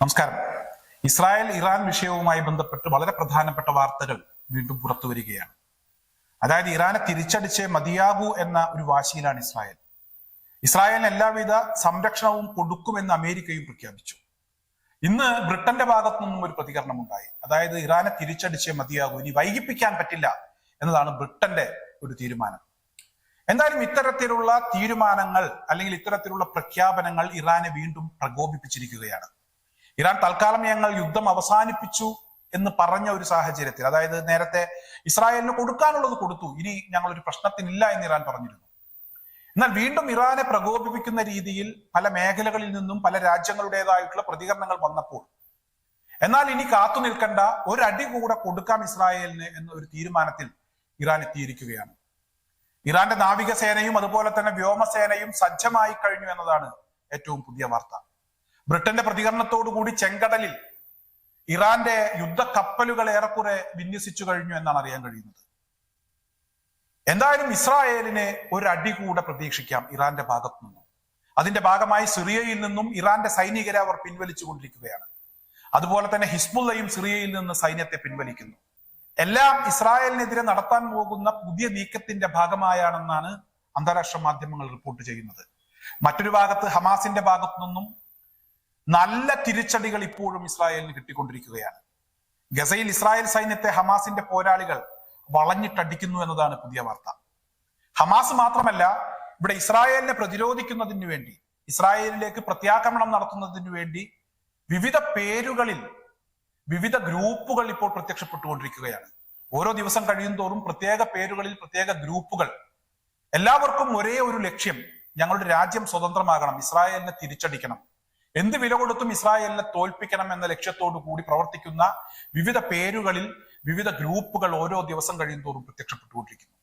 നമസ്കാരം. Israel Iran വിഷയവുമായി ബന്ധപ്പെട്ട് വളരെ പ്രധാനപ്പെട്ട വാർത്തകൾ വീണ്ടും പുറത്തു വരികയാണ്. അതായത് ഇറാനെ തിരിച്ചടിച്ചേ മതിയാകൂ എന്ന ഒരു വാശിയിലാണ് ഇസ്രായേൽ. ഇസ്രായേലിന് എല്ലാവിധ സംരക്ഷണവും കൊടുക്കുമെന്ന് അമേരിക്കയും പ്രഖ്യാപിച്ചു. ഇന്ന് ബ്രിട്ടന്റെ ഭാഗത്തു നിന്നും ഒരു പ്രതികരണം ഉണ്ടായി അതായത് ഇറാനെ തിരിച്ചടിച്ചേ മതിയാകൂ ഇനി വൈകിപ്പിക്കാൻ പറ്റില്ല എന്നതാണ് ബ്രിട്ടന്റെ ഒരു തീരുമാനം. എന്തായാലും ഇത്തരത്തിലുള്ള തീരുമാനങ്ങൾ അല്ലെങ്കിൽ ഇത്തരത്തിലുള്ള പ്രഖ്യാപനങ്ങൾ ഇറാനെ വീണ്ടും പ്രകോപിപ്പിച്ചിരിക്കുകയാണ്. ഇറാൻ തൽക്കാലം ഞങ്ങൾ യുദ്ധം അവസാനിപ്പിച്ചു എന്ന് പറഞ്ഞ ഒരു സാഹചര്യത്തിൽ അതായത് നേരത്തെ ഇസ്രായേലിന് കൊടുക്കാനുള്ളത് കൊടുത്തു ഇനി ഞങ്ങൾ ഒരു പ്രശ്നത്തിനില്ല എന്ന് ഇറാൻ പറഞ്ഞിരുന്നു. എന്നാൽ വീണ്ടും ഇറാനെ പ്രകോപിപ്പിക്കുന്ന രീതിയിൽ പല മേഖലകളിൽ നിന്നും പല രാജ്യങ്ങളുടേതായിട്ടുള്ള പ്രതികരണങ്ങൾ വന്നപ്പോൾ എന്നാൽ ഇനി കാത്തു നിൽക്കേണ്ട ഒരടി കൂടെ കൊടുക്കാം ഇസ്രായേലിന് എന്ന ഒരു തീരുമാനത്തിൽ ഇറാൻ എത്തിയിരിക്കുകയാണ്. ഇറാന്റെ നാവികസേനയും അതുപോലെ തന്നെ വ്യോമസേനയും സജ്ജമായി കഴിഞ്ഞു എന്നതാണ് ഏറ്റവും പുതിയ വാർത്ത. ബ്രിട്ടന്റെ പ്രതികരണത്തോടുകൂടി ചെങ്കടലിൽ ഇറാന്റെ യുദ്ധ കപ്പലുകൾ ഏറെക്കുറെ വിന്യസിച്ചു കഴിഞ്ഞു എന്നാണ് അറിയാൻ കഴിയുന്നത്. എന്തായാലും ഇസ്രായേലിനെ ഒരു അടി കൂടെ പ്രതീക്ഷിക്കാം ഇറാന്റെ ഭാഗത്തു നിന്നും. അതിന്റെ ഭാഗമായി സിറിയയിൽ നിന്നും ഇറാന്റെ സൈനികരെ അവർ പിൻവലിച്ചുകൊണ്ടിരിക്കുകയാണ്. അതുപോലെ തന്നെ ഹിസ്ബുള്ളയും സിറിയയിൽ നിന്ന് സൈന്യത്തെ പിൻവലിക്കുന്നു. എല്ലാം ഇസ്രായേലിനെതിരെ നടത്താൻ പോകുന്ന പുതിയ നീക്കത്തിന്റെ ഭാഗമായാണെന്നാണ് അന്താരാഷ്ട്ര മാധ്യമങ്ങൾ റിപ്പോർട്ട് ചെയ്യുന്നത്. മറ്റൊരു ഭാഗത്ത് ഹമാസിന്റെ ഭാഗത്തു നിന്നും നല്ല തിരിച്ചടികൾ ഇപ്പോഴും ഇസ്രായേലിന് കിട്ടിക്കൊണ്ടിരിക്കുകയാണ്. ഗസയിൽ ഇസ്രായേൽ സൈന്യത്തെ ഹമാസിന്റെ പോരാളികൾ വളഞ്ഞിട്ടടിക്കുന്നു എന്നതാണ് പുതിയ വാർത്ത. ഹമാസ് മാത്രമല്ല ഇവിടെ ഇസ്രായേലിനെ പ്രതിരോധിക്കുന്നതിന് വേണ്ടി ഇസ്രായേലിലേക്ക് പ്രത്യാക്രമണം നടത്തുന്നതിന് വേണ്ടി വിവിധ പേരുകളിൽ വിവിധ ഗ്രൂപ്പുകൾ ഇപ്പോൾ പ്രത്യക്ഷപ്പെട്ടുകൊണ്ടിരിക്കുകയാണ്. ഓരോ ദിവസം കഴിയും തോറും പ്രത്യേക പേരുകളിൽ പ്രത്യേക ഗ്രൂപ്പുകൾ. എല്ലാവർക്കും ഒരേ ഒരു ലക്ഷ്യം ഞങ്ങളുടെ രാജ്യം സ്വതന്ത്രമാകണം ഇസ്രായേലിനെ തിരിച്ചടിക്കണം. എന്ത് വില കൊടുത്തും ഇസ്രായേലിനെ തോൽപ്പിക്കണം എന്ന ലക്ഷ്യത്തോടു കൂടി പ്രവർത്തിക്കുന്ന വിവിധ പേരുകളിൽ വിവിധ ഗ്രൂപ്പുകൾ ഓരോ ദിവസം കഴിയും തോറും പ്രത്യക്ഷപ്പെട്ടുകൊണ്ടിരിക്കുന്നു.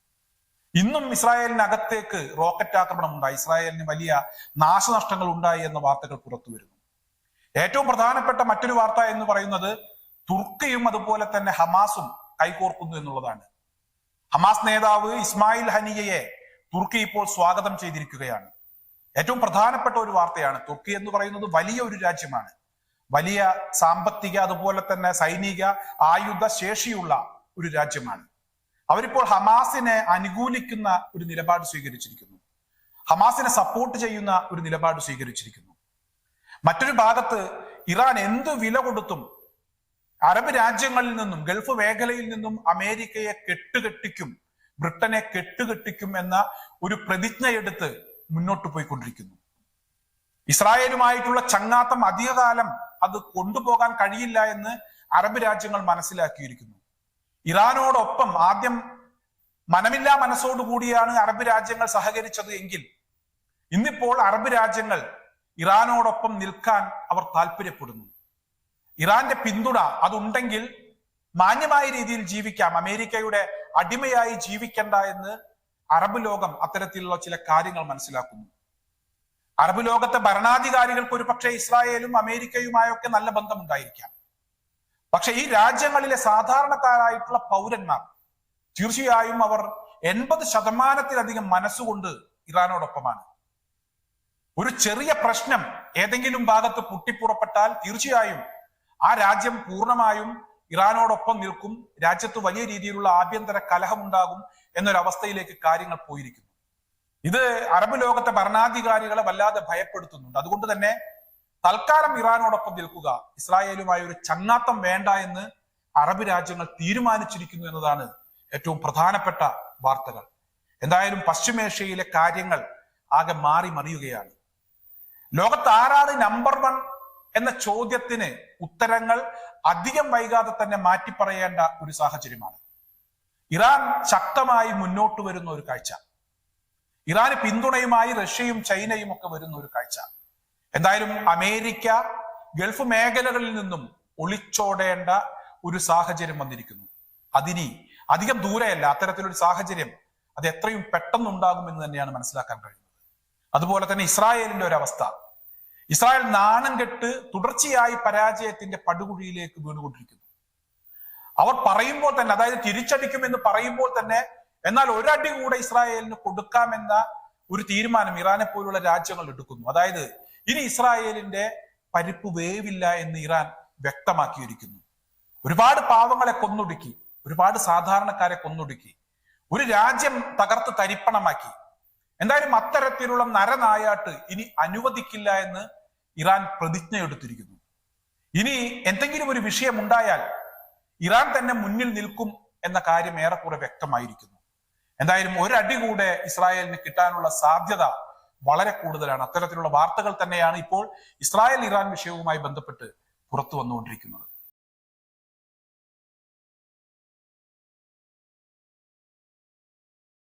ഇന്നും ഇസ്രായേലിനകത്തേക്ക് റോക്കറ്റ് ആക്രമണം ഉണ്ടായി ഇസ്രായേലിന് വലിയ നാശനഷ്ടങ്ങൾ ഉണ്ടായി എന്ന വാർത്തകൾ പുറത്തു വരുന്നു. ഏറ്റവും പ്രധാനപ്പെട്ട മറ്റൊരു വാർത്ത എന്ന് പറയുന്നത് തുർക്കിയും അതുപോലെ തന്നെ ഹമാസും കൈകോർക്കുന്നു എന്നുള്ളതാണ്. ഹമാസ് നേതാവ് ഇസ്മായിൽ ഹനിയയെ തുർക്കി ഇപ്പോൾ സ്വാഗതം ചെയ്തിരിക്കുകയാണ്. ഏറ്റവും പ്രധാനപ്പെട്ട ഒരു വാർത്തയാണ്. തുർക്കി എന്ന് പറയുന്നത് വലിയ ഒരു രാജ്യമാണ്. വലിയ സാമ്പത്തിക അതുപോലെ തന്നെ സൈനിക ആയുധ ശേഷിയുള്ള ഒരു രാജ്യമാണ്. അവരിപ്പോൾ ഹമാസിനെ അനുകൂലിക്കുന്ന ഒരു നിലപാട് സ്വീകരിച്ചിരിക്കുന്നു. ഹമാസിനെ സപ്പോർട്ട് ചെയ്യുന്ന ഒരു നിലപാട് സ്വീകരിച്ചിരിക്കുന്നു. മറ്റൊരു ഭാഗത്ത് ഇറാൻ എന്ത് വില കൊടുത്തും അറബ് രാജ്യങ്ങളിൽ നിന്നും ഗൾഫ് മേഖലയിൽ നിന്നും അമേരിക്കയെ കെട്ടുകെട്ടിക്കും ബ്രിട്ടനെ കെട്ടുകെട്ടിക്കും എന്ന ഒരു പ്രതിജ്ഞയെടുത്ത് മുന്നോട്ട് പോയിക്കൊണ്ടിരിക്കുന്നു. ഇസ്രായേലുമായിട്ടുള്ള ചങ്ങാത്തം അധികകാലം അത് കൊണ്ടുപോകാൻ കഴിയില്ല എന്ന് അറബ് രാജ്യങ്ങൾ മനസ്സിലാക്കിയിരിക്കുന്നു. ഇറാനോടൊപ്പം ആദ്യം മനമില്ലാ മനസ്സോടുകൂടിയാണ് അറബ് രാജ്യങ്ങൾ സഹകരിച്ചത് എങ്കിൽ ഇന്നിപ്പോൾ അറബ് രാജ്യങ്ങൾ ഇറാനോടൊപ്പം നിൽക്കാൻ അവർ താല്പര്യപ്പെടുന്നു ഇറാന്റെ പിന്തുണ അതുണ്ടെങ്കിൽ മാന്യമായ രീതിയിൽ ജീവിക്കാം. അമേരിക്കയുടെ അടിമയായി ജീവിക്കണ്ട എന്ന് അറബ് ലോകം അത്തരത്തിലുള്ള ചില കാര്യങ്ങൾ മനസ്സിലാക്കുന്നു. അറബ് ലോകത്തെ ഭരണാധികാരികൾക്ക് ഒരു പക്ഷേ ഇസ്രായേലും അമേരിക്കയുമായൊക്കെ നല്ല ബന്ധമുണ്ടായിരിക്കാം. പക്ഷെ ഈ രാജ്യങ്ങളിലെ സാധാരണക്കാരായിട്ടുള്ള പൗരന്മാർ തീർച്ചയായും അവർ എൺപത് ശതമാനത്തിലധികം മനസ്സുകൊണ്ട് ഇറാനോടൊപ്പമാണ്. ഒരു ചെറിയ പ്രശ്നം ഏതെങ്കിലും ഭാഗത്ത് പൊട്ടിപ്പുറപ്പെട്ടാൽ തീർച്ചയായും ആ രാജ്യം പൂർണമായും ഇറാനോടൊപ്പം നിൽക്കും. രാജ്യത്ത് വലിയ രീതിയിലുള്ള ആഭ്യന്തര കലഹമുണ്ടാകും എന്നൊരവസ്ഥയിലേക്ക് കാര്യങ്ങൾ പോയിരിക്കുന്നു. ഇത് അറബ് ലോകത്തെ ഭരണാധികാരികളെ വല്ലാതെ ഭയപ്പെടുത്തുന്നുണ്ട്. അതുകൊണ്ട് തന്നെ തൽക്കാലം ഇറാനോടൊപ്പം നിൽക്കുക ഇസ്രായേലുമായി ഒരു ചങ്ങാത്തം വേണ്ട എന്ന് അറബ് രാജ്യങ്ങൾ തീരുമാനിച്ചിരിക്കുന്നു എന്നതാണ് ഏറ്റവും പ്രധാനപ്പെട്ട വാർത്തകൾ. എന്തായാലും പശ്ചിമേഷ്യയിലെ കാര്യങ്ങൾ ആകെ മാറി മറിയുകയാണ്. ലോകത്ത് ആരാണ് നമ്പർ വൺ എന്ന ചോദ്യത്തിന് ഉത്തരങ്ങൾ അധികം വൈകാതെ തന്നെ മാറ്റി പറയേണ്ട ഒരു സാഹചര്യമാണ്. ഇറാൻ ശക്തമായി മുന്നോട്ട് വരുന്ന ഒരു കാഴ്ച. ഇറാന് പിന്തുണയുമായി റഷ്യയും ചൈനയും ഒക്കെ വരുന്ന ഒരു കാഴ്ച. എന്തായാലും അമേരിക്ക ഗൾഫ് മേഖലകളിൽ നിന്നും ഒളിച്ചോടേണ്ട ഒരു സാഹചര്യം വന്നിരിക്കുന്നു. അതിനി അധികം ദൂരെയല്ല അത്തരത്തിലൊരു സാഹചര്യം അത് എത്രയും പെട്ടെന്നുണ്ടാകുമെന്ന് തന്നെയാണ് മനസ്സിലാക്കാൻ കഴിയുന്നത്. അതുപോലെ തന്നെ ഇസ്രായേലിന്റെ ഒരു അവസ്ഥ. ഇസ്രായേൽ നാണം കെട്ട് തുടർച്ചയായി പരാജയത്തിന്റെ പടുകുഴിയിലേക്ക് വീണുകൊണ്ടിരിക്കുന്നു. അവർ പറയുമ്പോൾ തന്നെ അതായത് തിരിച്ചടിക്കുമെന്ന് പറയുമ്പോൾ തന്നെ എന്നാൽ ഒരടി കൂടെ ഇസ്രായേലിന് കൊടുക്കാമെന്ന ഒരു തീരുമാനം ഇറാനെ പോലുള്ള രാജ്യങ്ങൾ എടുക്കുന്നു. അതായത് ഇനി ഇസ്രായേലിന്റെ പരിപ്പ് വേവില്ല എന്ന് ഇറാൻ വ്യക്തമാക്കിയിരിക്കുന്നു. ഒരുപാട് പാവങ്ങളെ കൊന്നൊടുക്കി ഒരുപാട് സാധാരണക്കാരെ കൊന്നൊടുക്കി ഒരു രാജ്യം തകർത്ത് തരിപ്പണമാക്കി. എന്തായാലും അത്തരത്തിലുള്ള നരനായാട്ട് ഇനി അനുവദിക്കില്ല എന്ന് ഇറാൻ പ്രതിജ്ഞ എടുത്തിരിക്കുന്നു ഇനി എന്തെങ്കിലും ഒരു വിഷയം ഉണ്ടായാൽ ഇറാൻ തന്നെ മുന്നിൽ നിൽക്കും എന്ന കാര്യം ഏറെക്കുറെ വ്യക്തമായിരിക്കുന്നു. എന്തായാലും ഒരടി കൂടെ ഇസ്രായേലിന് കിട്ടാനുള്ള സാധ്യത വളരെ കൂടുതലാണ്. അത്തരത്തിലുള്ള വാർത്തകൾ തന്നെയാണ് ഇപ്പോൾ ഇസ്രായേൽ ഇറാൻ വിഷയവുമായി ബന്ധപ്പെട്ട് പുറത്തു വന്നുകൊണ്ടിരിക്കുന്നത്